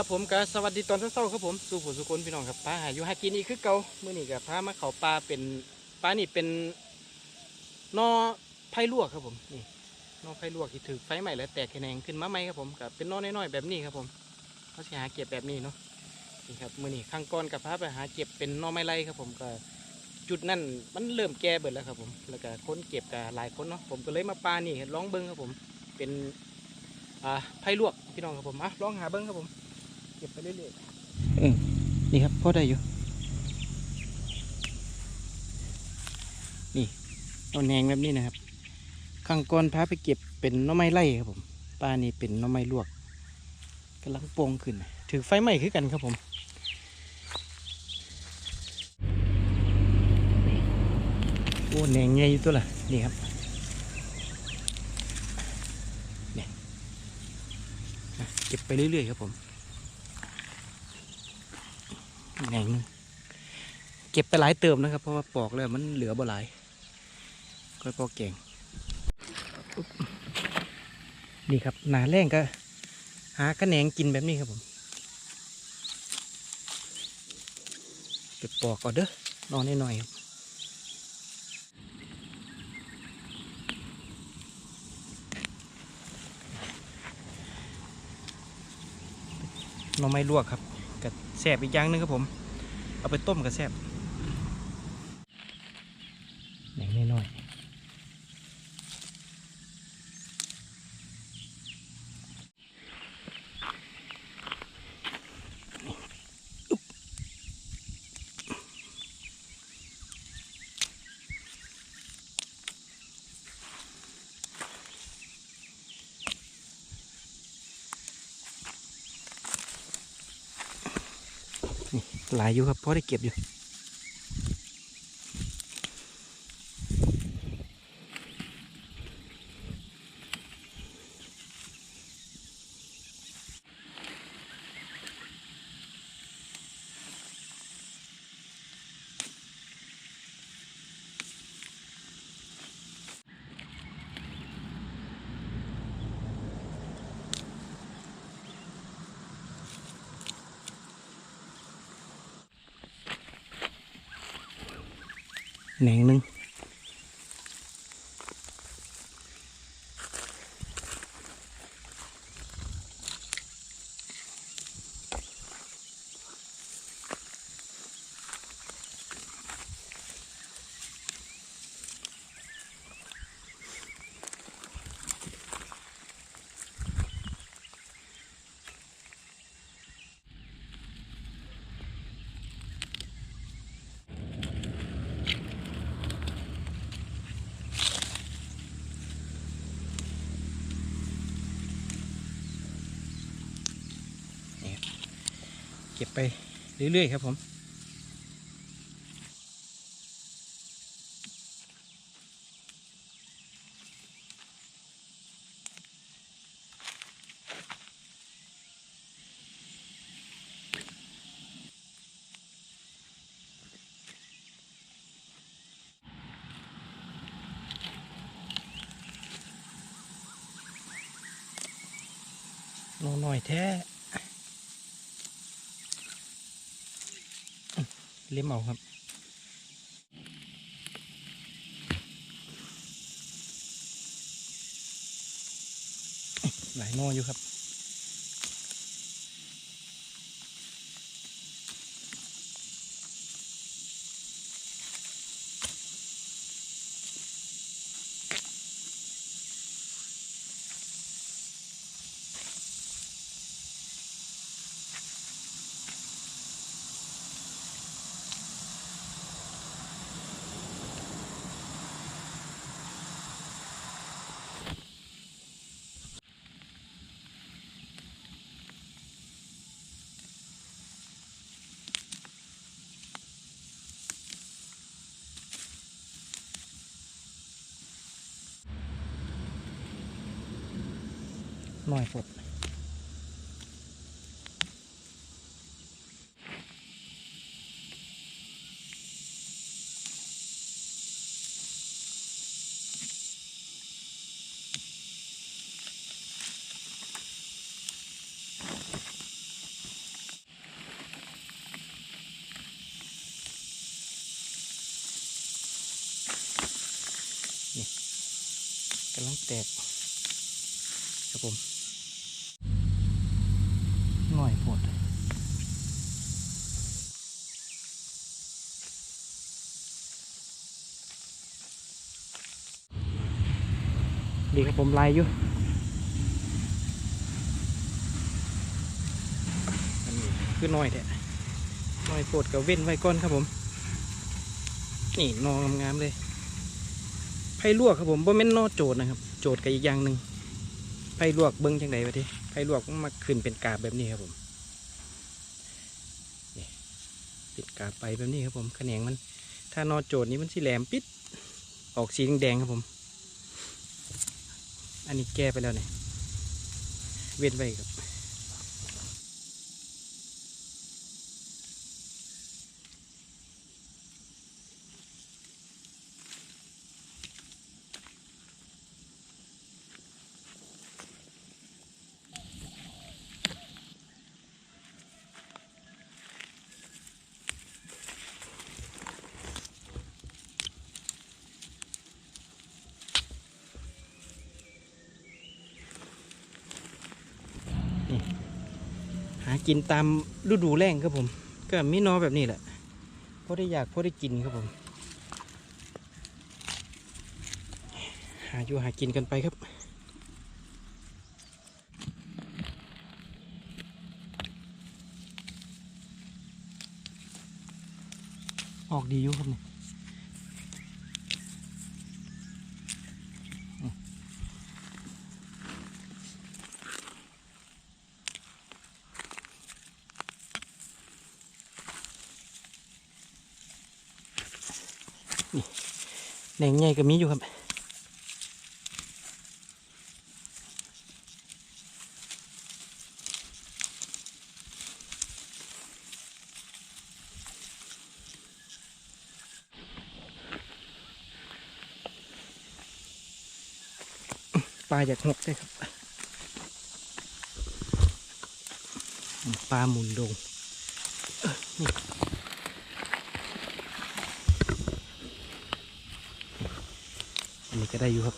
ครับผมก็สวัสดีตอนเช้าๆครับผมสู่ผู้สุคนพี่น้องครับปลาหายอยู่หากินอีกคือเก่าเมื้อนี้ก็พามาเขาปลาเป็นปลานี่เป็นนอไผ่ลวกครับผมนี่นอไผ่ลวกที่ถือไฟใหม่แล้วแตกแขนงขึ้นมาใหม่ครับผมก็เป็นนอน้อยๆแบบนี้ครับผมเขาสิหาเก็บแบบนี้เนาะนี่ครับมื้อนี้ข้างก้อนกับพาไปหาเก็บเป็นนอไม้ไรครับผมก็จุดนั้นมันเริ่มแก่เบิดแล้วครับผมแล้วก็คนเก็บก็หลายคนเนาะผมก็เลยมาปลานี่ลองเบิ้งครับผมเป็นอ่าไผ่ลวกพี่น้องครับผมอะลองหาเบิ้งครับผม เก็บไปเรื่อยๆเออนี่ครับพอได้อยู่ นี่เอาแหนงแบบนี้นะครับข้างก้อนพาไปเก็บเป็นน้อไม้ไล่ครับผมปลานี่เป็นน้อไม้ลวกกำลังโป่งขึ้น ถือไฟไหม้คือกันครับผมโอ้แหนงใหญ่อยู่ตัวละนี่ครับนี่อะเก็บไปเรื่อยๆครับผม แหน่งนึงเก็บไปหลายเติมนะครับ เพราะว่าปอกแล้วมันเหลือบ่หลายก็พอเก่งนี่ครับหนาแรงก็หากระแหนงกินแบบนี้ครับผมเก็บปอกก่อนเด้อนอนหน่อยๆครับหน่อไม้ลวกครับ แสบอีกอย่างนึงครับผม เอาไปต้มกับแสบแหนงน้อยๆนี่ หลายอยู่ครับเพราะได้เก็บอยู่ แหนงหนึ่ง ก็บไปเรื่อยๆครับผมนอหน่อยแท้อื้อ เล็มเอาครับหลายนออยู่ครับ หน่อยปดกำลังแตก ดีครับผมไลายอยู่อันนี้คือน้อยแท้น้อยโปวดกับเว้นไว้ก่อนครับผม นี่นองงามเลยไผ่ลวกครับผมบ่แม่นนอโจดนะครับ โจดกับอีกอย่างหนึ่งไผ่ลวกเบิ้งจังไดวะทีไผ่ลวกมันมาขึ้นเป็นกาบแบบนี้ครับผมนี่ป็นกาบไปแบบนี้ครับผมแขนงมัน ถ้านอโจดนี้มันสีแหลมปิดออกสีแดงๆครับผม อันนี้แก้ไปแล้วเนี่ยเว้นไว้ครับ กินตามฤดูแล้งครับผม ก็มีนอแบบนี้แหละพอได้อยากพอได้กินครับผม หาอยู่หากินกันไปครับออกดีอยู่ครับเนี่ยอืม แหน่งใหญ่ก็มีอยู่ครับปลาอยากหกได้ครับปลาหมุนดงนี่อันนี้ ก็ได้อยู่ครับ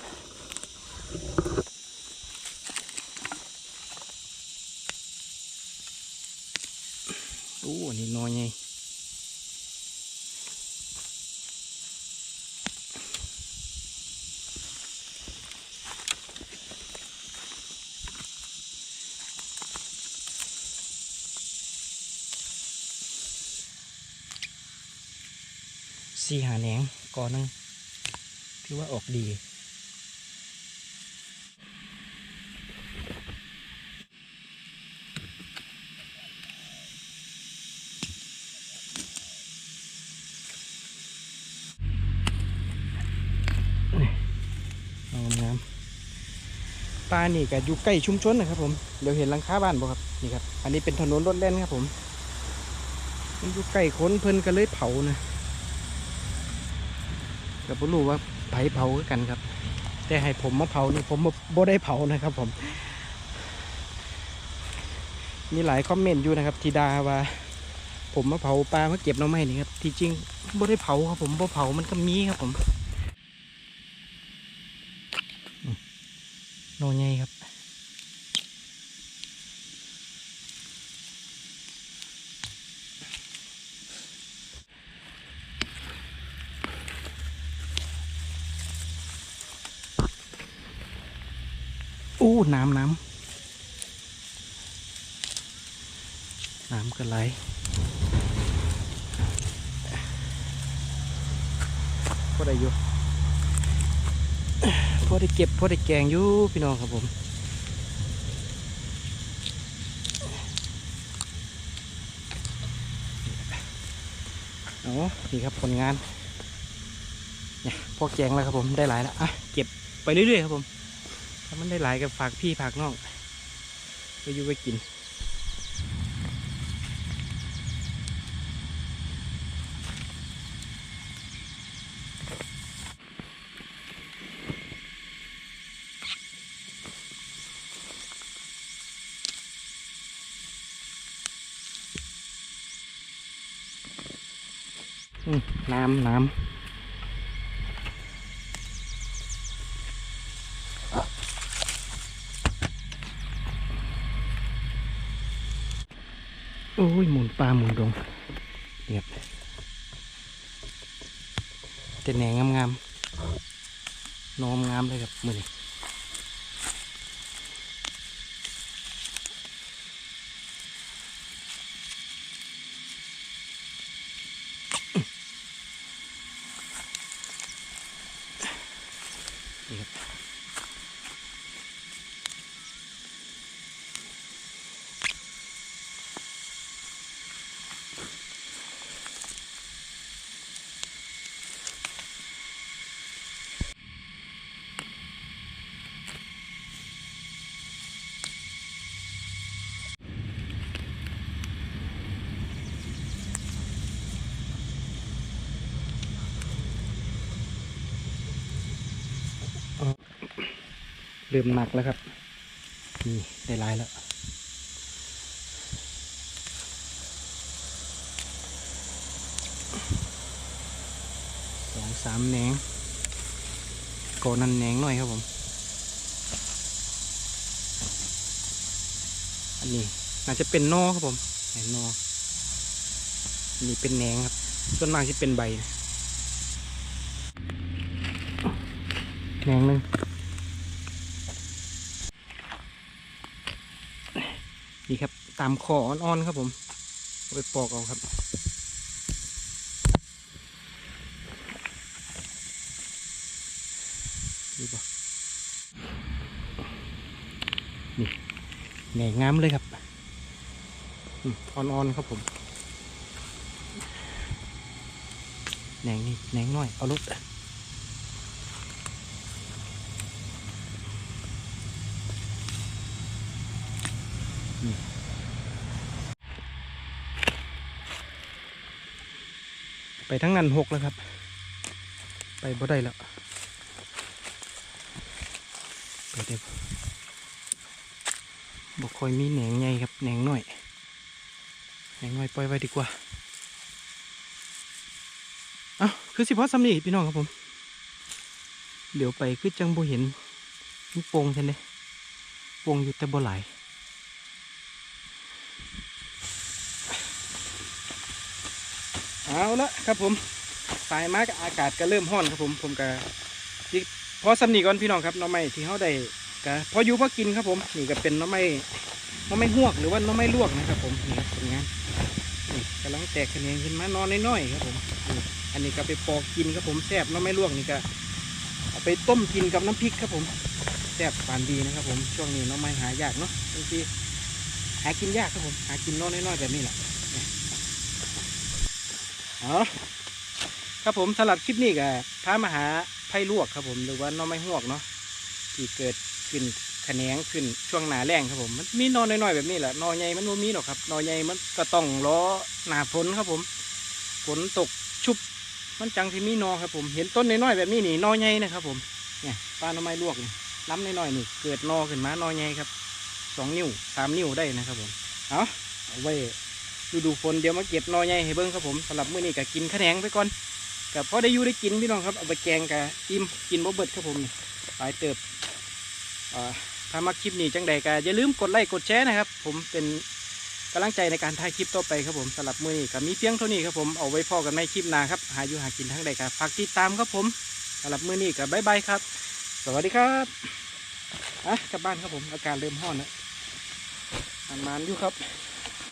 โอ้นนี้น้อยไงสี่หาแหนงก่อนนึงถือว่าออกดี เอางาม ปลานี่ก็อยู่ใกล้ชุมชนนะครับ ผมเดี๋ยวเห็นหลังคาบ้านบ่ครับนี่ครับ อันนี้เป็นถนนรถแล่นครับผมมันอยู่ใกล้คนเพิ่นก็เลยเผานะก็บ่รู้ว่าไผเผากันครับ แต่ให้ผมมาเผานี่ผมบ่บ่ได้เผานะครับ ผม มีหลายคอมเมนต์อยู่นะครับทีดาว่า ผมมาเผาปลามาเก็บน่อไม้นี่ครับที่จริงบ่ได้เผาครับผมบ่เผามันก็มีครับผม นใหญ่ครับอู้น้ำน้ำน้ำก็ไหลพอได้อยู่ พอได้เก็บพอได้แกงอยู่พี่น้องครับผมโอ้นี่ครับผลงานเนี่ยพอแกงแล้วครับผมได้หลายแล้วอะเก็บไปเรื่อยๆครับผมถ้ามันได้หลายก็ฝากพี่ฝากน้องไปอยู่ไปกิน น้ำน้ำโอ้ยหมุนปลาหมุนลงเรียบแต่แหนงงามๆนอมงามเลยครับมือ เริ่มหนักแล้วครับ นี่ได้ลายแล้ว สองสามแหนงโกนันแหนงหน่อยครับผม อันนี้น่าจจะเป็นนอครับผมแหนงนอนนี้เป็นแหนงครับ ส่วนมากจะเป็นใบแหนงหนึ่ง นี่ครับ ตามคออ่อนๆครับผมไปปอกเอาครับนี่ะนี่แหน่งามเลยครับอ่อนๆครับผมแหนงนี่แหนงน้อย เอารถ ไปทั้งนั้นหกแล้วครับ ไปบ่ได้แล้วไปเดี๋ยวบกคอยมีแหนงใหญ่ครับแหนงหน้อยแหนงหน้อยปล่อยไว้ดีกว่าอ้าคือสิพอสำนีพี่น้องครับผม เดี๋ยวไปคือจังบ่เห็นมีโป่งใช่ไหมโป่งอยู่แต่บ่หลายเอา ละครับผมสายมากอากาศก็เริ่มร้อนครับผมผมก็พอสำนีก่อนพี่น้องครับน้อไม้ที่เขาได้ก็พออยู่พอกินครับผมนี่ก็เป็นน้อไม้น้อไม้หวกหรือว่าน้อไม้ลวกนะครับผมนี่ครับผลงานนี่กำลังแตกคะแนนขึ้นมานอนน้อยๆครับผมอันนี้ก็ไปปอกกินครับผมแซ่บน้อไม้ลวกนี่ก็เอาไปต้มกินกับน้ำพริกครับผมแซ่บปานดีนะครับผมช่วงนี้น้อไม้หายากเนาะบางทีหากินยากครับผมหากินน้อยๆแบบนี้แหละ เอาครับผมสำหรับคลิปนี้ก็พามาหาไผ่ลวกครับผมหรือว่าน้อไม้หวกเนาะที่เกิดขึ้นแขนงขึ้นช่วงหนาแรงครับผม มันมีหนอนน้อยๆแบบนี้แหละนอใหญ่มันไม่มีหรอกครับนอใหญ่มันก็ต้องรอหนาฝนครับผมฝนตกชุบมันจังที่มีนอครับผม เห็นต้นน้อยๆแบบนี้นี่นอใหญ่นะครับผมเนี่ยปลาหน้อไม้ลวกนี่ล้ำน้อยๆนี่เกิดนอขึ้นมานอใหญ่ครับสองนิ้วสามนิ้วได้นะครับผมเอาเอาไว้ ดูดูฝนเดี๋ยวมาเก็บนอใหญ่ให้เบิ้งครับผมสำหรับมื้อนี้ก็กินแขนงไปก่อนกับพอได้อยู่ได้กินพี่น้องครับเอาไปแกงกับอิ่มกินบ่เบิดครับผมหลายเติบถ้ามาคลิปนี้จังใดก็อย่าลืมกดไลค์กดแชร์นะครับ ผมเป็นกำลังใจในการถ่ายคลิปต่อไปครับผมสำหรับมื้อนี้ก็มีเพียงเท่านี้ครับผมเอาไว้พอกันในคลิปหน้าครับหาอยู่หากินทั้งใดก็ฝากติดตามครับผมสำหรับมื้อนี้ก็บายบายครับ สวัสดีครับอะกลับบ้านครับผม อาการเริ่มห้อนแล้วอันมานอยู่ครับ